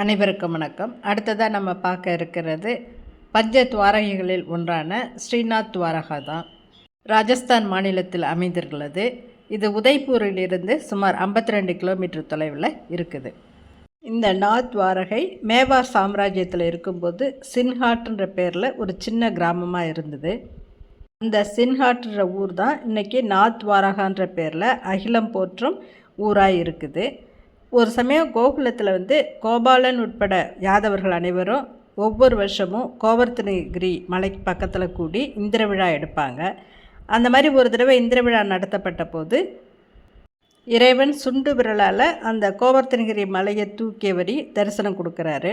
அனைவருக்கும் வணக்கம். அடுத்ததாக நம்ம பார்க்க இருக்கிறது பஞ்ச துவாரகைகளில் ஒன்றான ஸ்ரீநாத் துவாரகா தான். ராஜஸ்தான் மாநிலத்தில் அமைந்திருக்கிறது இது உதய்பூரிலிருந்து சுமார் 52 ரெண்டு கிலோமீட்டர் தொலைவில் இருக்குது. இந்த நாத் துவாரகை மேவார் சாம்ராஜ்யத்தில் இருக்கும்போது சின்ஹாட்ன்ற பேரில் ஒரு சின்ன கிராமமாக இருந்தது. அந்த சின்ஹாட்ன்ற ஊர் தான் இன்றைக்கி நாத் துவாரகான்ற பேரில் அகிலம் போற்றும் ஊராக இருக்குது. ஒரு சமயம் கோகுலத்தில் வந்து கோபாலன் உட்பட யாதவர்கள் அனைவரும் ஒவ்வொரு வருஷமும் கோவர்த்தனகிரி மலைக்கு பக்கத்தில் கூடி இந்திர விழா எடுப்பாங்க. அந்த மாதிரி ஒரு தடவை இந்திர விழா நடத்தப்பட்ட போது இறைவன் சுண்டு விரலால் அந்த கோவர்த்தனகிரி மலையை தூக்கியவரி தரிசனம் கொடுக்குறாரு.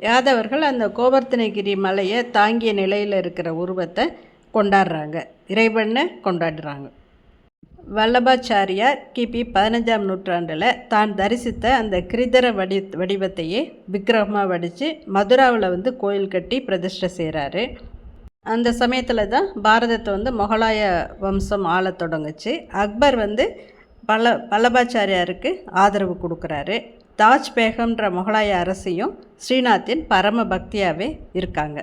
யாதவர்கள் அந்த கோவர்த்தனகிரி மலையை தாங்கிய நிலையில் இருக்கிற உருவத்தை கொண்டாடுறாங்க. இறைவனை கொண்டாடுறாங்க. வல்லபாச்சாரியார் கிபி பதினஞ்சாம் நூற்றாண்டில் தான் தரிசித்த அந்த கிரிதர வடி வடிவத்தையே விக்கிரகமாக வடித்து மதுராவில் வந்து கோயில் கட்டி பிரதிஷ்டை செய்கிறாரு அந்த சமயத்தில் தான் பாரதத்தை வந்து முகலாய வம்சம் ஆள தொடங்குச்சு. அக்பர் வந்து பல வல்லபாச்சாரியாருக்கு ஆதரவு கொடுக்குறாரு. தாஜ் பேகம்ன்ற முகலாய அரசியும் ஸ்ரீநாத்தின் பரம பக்தியாகவே இருக்காங்க.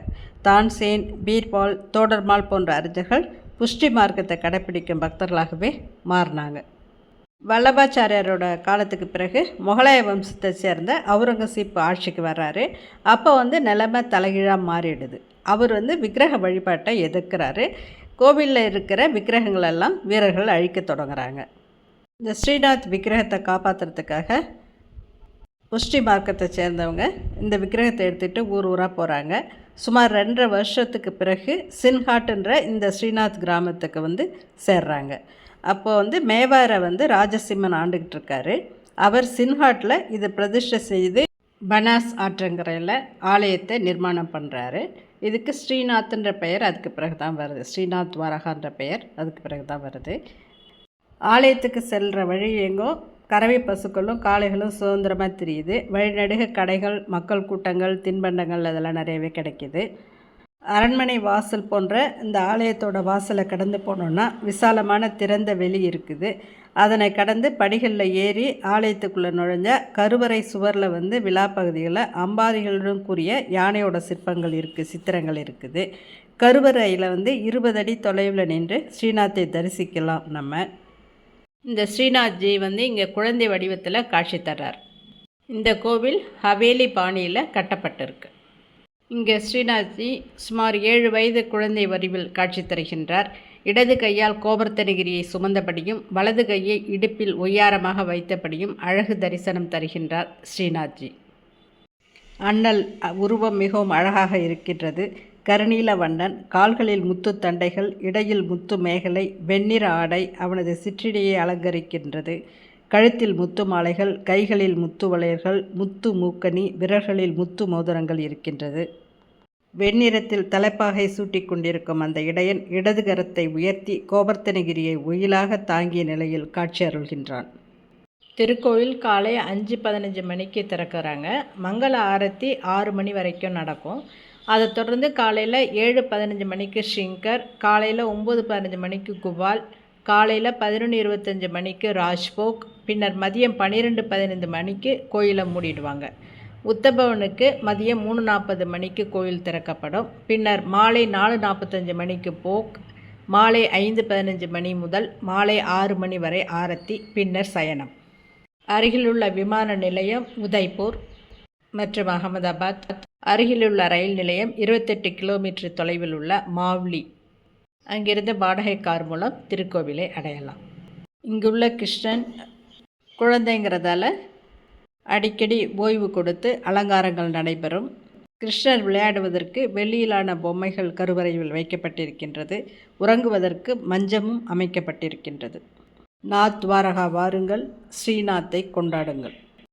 தான்சேன் பீர்பால் தோடர்மால் போன்ற அறிஞர்கள் புஷ்டி மார்க்கத்தை கடைப்பிடிக்கும் பக்தர்களாகவே மாறினாங்க. வல்லபாச்சாரியாரோட காலத்துக்கு பிறகு முகலாய வம்சத்தை சேர்ந்த அவுரங்கசீப் ஆட்சிக்கு வர்றாரு. அப்போ வந்து நிலைமை தலைகீழாக மாறிடுது. அவர் வந்து விக்கிரக வழிபாட்டை எதிர்க்கிறாரு. கோவிலில் இருக்கிற விக்கிரகங்களெல்லாம் வீரர்கள் அழிக்க தொடங்குறாங்க. இந்த ஸ்ரீநாத் விக்கிரகத்தை காப்பாற்றுறதுக்காக புஷ்டி மார்க்கத்தை சேர்ந்தவங்க இந்த விக்கிரகத்தை எடுத்துகிட்டு ஊர் ஊராக போகிறாங்க சுமார் ரெண்டரை வருஷத்துக்கு பிறகு சின்ஹாட்டுன்ற இந்த ஸ்ரீநாத் கிராமத்துக்கு வந்து சேர்றாங்க. அப்போ வந்து மேவாரை வந்து ராஜசிம்மன் ஆண்டுக்கிட்டு இருக்காரு. அவர் சின்ஹாட்டில் இதை பிரதிஷ்டை செய்து பனாஸ் ஆற்றங்கரையில் ஆலயத்தை நிர்மாணம் பண்ணுறாரு இதுக்கு ஸ்ரீநாத்ன்ற பெயர் அதுக்கு பிறகு தான் வருது. ஸ்ரீநாத் துவாரகான்ற பெயர் அதுக்கு பிறகு தான் வருது. ஆலயத்துக்கு செல்கிற வழி எங்கோ கறவை பசுக்களும் காளைகளும் சுதந்திரமாக தெரியுது. வழிநடுக கடைகள் மக்கள் கூட்டங்கள் தின்பண்டங்கள் அதெல்லாம் நிறையவே கிடைக்கிது. அரண்மனை வாசல் போன்ற இந்த ஆலயத்தோட வாசலை கடந்து போனோன்னா விசாலமான திறந்த வெளி இருக்குது. அதனை கடந்து படிகளில் ஏறி ஆலயத்துக்குள்ளே நுழைஞ்ச கருவறை சுவரில் வந்து விழா பகுதியில் அம்பாரிகளுடன் கூடிய யானையோட சிற்பங்கள் இருக்குது சித்திரங்கள் இருக்குது. கருவறையில் வந்து இருபது அடி தொலைவில் நின்று ஸ்ரீநாத்தை தரிசிக்கலாம் நம்ம. இந்த ஸ்ரீநாத்ஜி வந்து இங்கே குழந்தை வடிவத்தில் காட்சி தர்றார். இந்த கோவில் ஹவேலி பாணியில் கட்டப்பட்டிருக்கு. இங்கே ஸ்ரீநாத்ஜி சுமார் ஏழு வயது குழந்தை வடிவில் காட்சி தருகின்றார். இடது கையால் கோபர்த்தனகிரியை சுமந்தபடியும் வலது கையை இடுப்பில் ஒய்யாரமாக வைத்தபடியும் அழகு தரிசனம் தருகின்றார் ஸ்ரீநாத்ஜி. அண்ணல் உருவம் மிகவும் அழகாக இருக்கின்றது. கருநீல வண்ணன் கால்களில் முத்து தண்டைகள் இடையில் முத்து மேகலை வெண்ணிற ஆடை அவனது சிற்றிடையை அலங்கரிக்கின்றது. கழுத்தில் முத்து மாலைகள் கைகளில் முத்து வளையல்கள் முத்து மூக்கணி விரல்களில் முத்து மோதிரங்கள் இருக்கின்றது. வெண்ணிறத்தில் தலைப்பாகை சூட்டி கொண்டிருக்கும் அந்த இடையன் இடது கரத்தை உயர்த்தி கோபர்த்தனகிரியை உயிலாக தாங்கிய நிலையில் காட்சி அருள்கின்றான். திருக்கோயில் காலை அஞ்சு பதினஞ்சு மணிக்கு திறக்கிறாங்க. மங்கள ஆரத்தி ஆறு மணி வரைக்கும் நடக்கும். அதை தொடர்ந்து காலையில் ஏழு பதினஞ்சு மணிக்கு ஷிங்கர் காலையில் ஒம்பது பதினஞ்சு மணிக்கு குவால் காலையில் பதினொன்று இருபத்தஞ்சி மணிக்கு ராஜ்போக் பின்னர் மதியம் பன்னிரெண்டு பதினைந்து மணிக்கு கோயிலை மூடிடுவாங்க. உத்தபவனுக்கு மதியம் மூணு நாற்பது மணிக்கு கோயில் திறக்கப்படும். பின்னர் மாலை நாலு நாற்பத்தஞ்சு மணிக்கு போக் மாலை ஐந்து பதினஞ்சு மணி முதல் மாலை ஆறு மணி வரை ஆரத்தி பின்னர் சயனம். அருகிலுள்ள விமான நிலையம் உதய்பூர் மற்றும் அகமதாபாத். அருகிலுள்ள ரயில் நிலையம் இருபத்தெட்டு கிலோமீட்டர் தொலைவில் உள்ள மாவ்லி. அங்கிருந்து வாடகை கார் மூலம் திருக்கோவிலை அடையலாம். இங்குள்ள கிருஷ்ணன் குழந்தைங்கிறதால அடிக்கடி ஓய்வு கொடுத்து அலங்காரங்கள் நடைபெறும். கிருஷ்ணர் விளையாடுவதற்கு வெளியிலான பொம்மைகள் கருவறையில் வைக்கப்பட்டிருக்கின்றது. உறங்குவதற்கு மஞ்சமும் அமைக்கப்பட்டிருக்கின்றது. நாத் துவாரகா வாருங்கள். ஸ்ரீநாத்தை கொண்டாடுங்கள்.